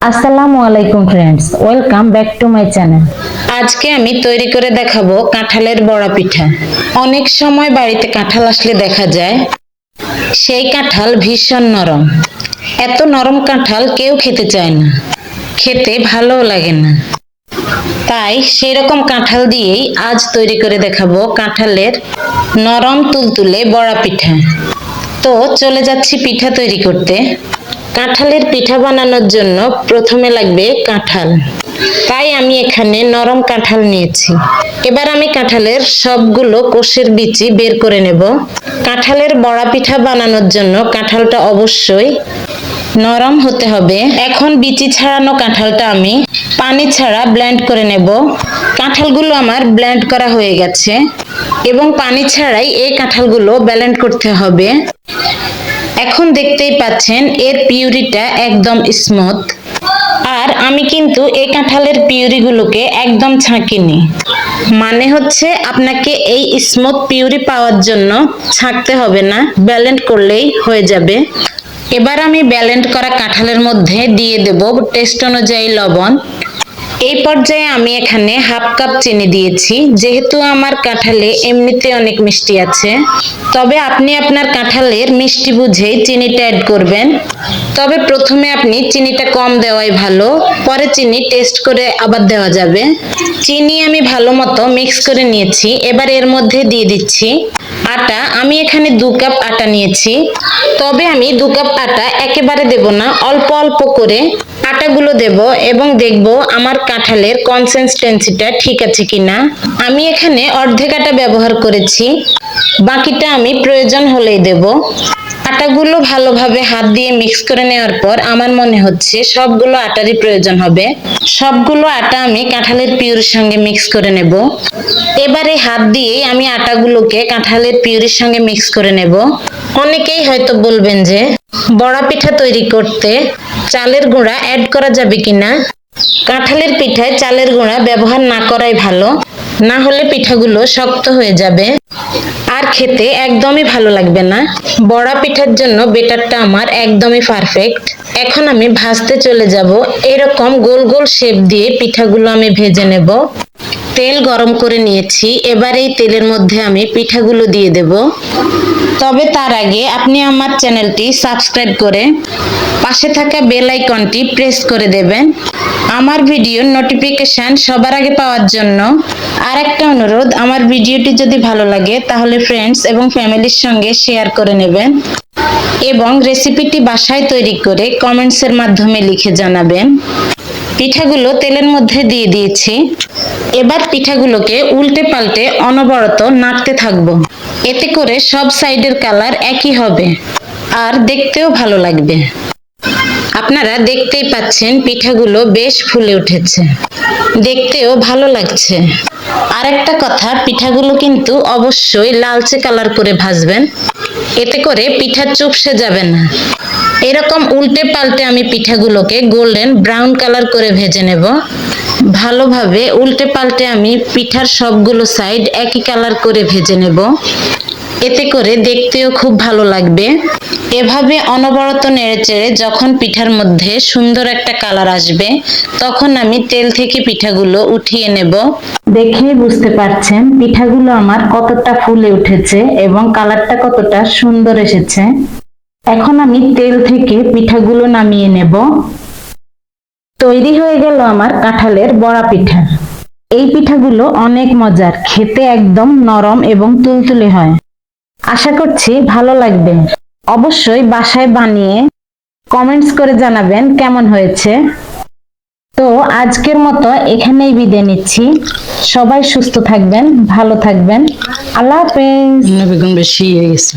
আসসালামু আলাইকুম friends welcome back to my channel আজকে আমি তৈরি করে দেখাবো কাঁঠালের বড়া পিঠা। অনেক সময় বাড়িতে কাঁঠাল আসলে দেখা যায়, সেই কাঁঠাল ভীষণ নরম। এত নরম কাঁঠাল কেউ খেতে চায় না, খেতে ভালোও লাগে না। তাই সেই রকম কাঁঠাল দিয়েই আজ তৈরি করে দেখাবো কাঁঠালের নরম তুলতুলে বড়া পিঠা। তো চলে যাচ্ছি পিঠা তৈরি করতে। কাঁঠালের পিঠা বানানোর জন্য প্রথমে লাগবে কাঁঠাল। তাই আমি এখানে নরম কাঁঠাল নিয়েছি। এবার আমি কাঁঠালের সবগুলো কোষের বিচি বের করে নেব। কাঁঠালের বড়া পিঠা বানানোর জন্য কাঁঠালটা অবশ্যই নরম হতে হবে। এখন বিচি ছাড়ানো কাঁঠালটা আমি পানি ছাড়া ব্লেন্ড করে নেব। কাঁঠালগুলো আমার ব্লেন্ড করা হয়ে গেছে এবং পানি ছাড়াই এই কাঁঠালগুলো ব্লেন্ড করতে হবে। এখন দেখতেই পাচ্ছেন এর পিউরিটা একদম স্মুথ আর আমি কিন্তু এই কাঁঠালের পিউরিগুলোকে একদম ছাঁকিনি। মানে হচ্ছে আপনাকে এই স্মুথ পিউরি পাওয়ার জন্য ছাঁকতে হবে না ব্যালেন্ড করলেই হয়ে যাবে। এবার আমি ব্যালেন্ট করা কাঁঠালের মধ্যে দিয়ে দেব টেস্ট অনুযায়ী লবণ। এই পর্যায়ে আমি এখানে হাফ কাপ চিনি দিয়েছি, যেহেতু আমার কাঁঠালে এমনিতে অনেক মিষ্টি আছে। তবে আপনি আপনার কাঁঠালের মিষ্টি বুঝেই চিনিটা অ্যাড করবেন। তবে প্রথমে আপনি চিনিটা কম দেওয়াই ভালো, পরে চিনি টেস্ট করে আবার দেওয়া যাবে। চিনি আমি ভালো মতো মিক্স করে নিয়েছি, এবার এর মধ্যে দিয়ে দিচ্ছি আটা। আমি এখানে দু কাপ আটা নিয়েছি। তবে আমি দু কাপ আটা একেবারে দেব না, অল্প অল্প করে আটাগুলো দেব এবং দেখব আমার কাঁঠালের কনসিস্টেন্সিটা ঠিক আছে কিনা। আমি এখানে অর্ধেক আটা ব্যবহার করেছি, বাকিটা আমি প্রয়োজন হলেই দেব। আটাগুলো ভালোভাবে হাত দিয়ে মিক্স করে নেওয়ার পর আমার মনে হচ্ছে সবগুলো আটারই প্রয়োজন হবে। সবগুলো আটা আমি কাঁঠালের পিউরির সঙ্গে মিক্স করে নেব। এবারে হাত দিয়ে আমি আটাগুলোকে কাঁঠালের পিউরির সঙ্গে মিক্স করে নেব। অনেকেই হয়তো বলবেন যে, বড়া পিঠা তৈরি করতে চালের গুঁড়া অ্যাড করা যাবে কিনা? কাঁঠালের পিঠায় চালের গুঁড়া ব্যবহার না করাই ভালো। না হলে পিঠাগুলো শক্ত হয়ে যাবে। আর খেতে একদমই ভালো লাগবে না। বড়া পিঠার জন্য বেটারটা আমার একদমই পারফেক্ট এখন আমি ভাজতে চলে যাব। এরকম গোল গোল শেপ দিয়ে পিঠাগুলো আমি ভেজে নেব। তেল গরম করে নিয়েছি। এবার এই তেলের মধ্যে আমি পিঠাগুলো দিয়ে দেব। তবে তার আগে আপনি আমার চ্যানেলটি সাবস্ক্রাইব করে পাশে থাকা বেল আইকনটি প্রেস করে দেবেন। আমার ভিডিওর নোটিফিকেশন সবার আগে পাওয়ার জন্য আর একটা অনুরোধ, আমার ভিডিওটি যদি ভালো লাগে তাহলে ফ্রেন্ডস এবং ফ্যামিলির সঙ্গে শেয়ার করে নেবেন এবং রেসিপিটি বাসায় তৈরি করে কমেন্টসের মাধ্যমে লিখে জানাবেন। পিঠাগুলো তেলের মধ্যে দিয়ে দিয়েছি। এবার পিঠাগুলোকে উল্টে পাল্টে অনবরত নাড়তে থাকব। এতে করে সব সাইডের কালার একই হবে। আর দেখতেও ভালো লাগবে। আপনারা দেখতেই পাচ্ছেন পিঠাগুলো বেশ ফুলে উঠেছে। দেখতেও ভালো লাগছে। আরেকটা কথা, পিঠাগুলো কিন্তু অবশ্যই লালচে কালার করে ভাজবেন। এতে করে পিঠা চুপসে যাবে না। এরকম উল্টে পাল্টে আমি পিঠাগুলোকে গোল্ডেন ব্রাউন কালার করে ভেজে নেব। ভালোভাবে উল্টে পাল্টে আমি পিঠার সবগুলো সাইড একই কালার করে ভেজে নেব। এতে করে দেখতেও খুব ভালো লাগবে। এভাবে অনবরত নেড়েচেড়ে যখন পিঠার মধ্যে সুন্দর একটা কালার আসবে, তখন আমি তেল থেকে পিঠাগুলো উঠিয়ে নেব। দেখেই বুঝতে পারছেন, পিঠাগুলো আমার কতটা ফুলে উঠেছে এবং কালারটা কতটা সুন্দর এসেছে। এখন আমি তেল থেকে পিঠাগুলো নামিয়ে নেব। তৈরি হয়ে গেল আমার কাঁঠালের বড়া পিঠা। এই পিঠাগুলো অনেক মজার, খেতে একদম নরম এবং তুলতুলে হয়। আশা করছি ভালো লাগবে। অবশ্যই বাসায় বানিয়ে কমেন্টস করে জানাবেন কেমন হয়েছে। তো আজকের মতো এখানেই বিদায় নিচ্ছি। সবাই সুস্থ থাকবেন, ভালো থাকবেন। আল্লাহ হাফেজ। বেগুন বেশি হয়ে গেছে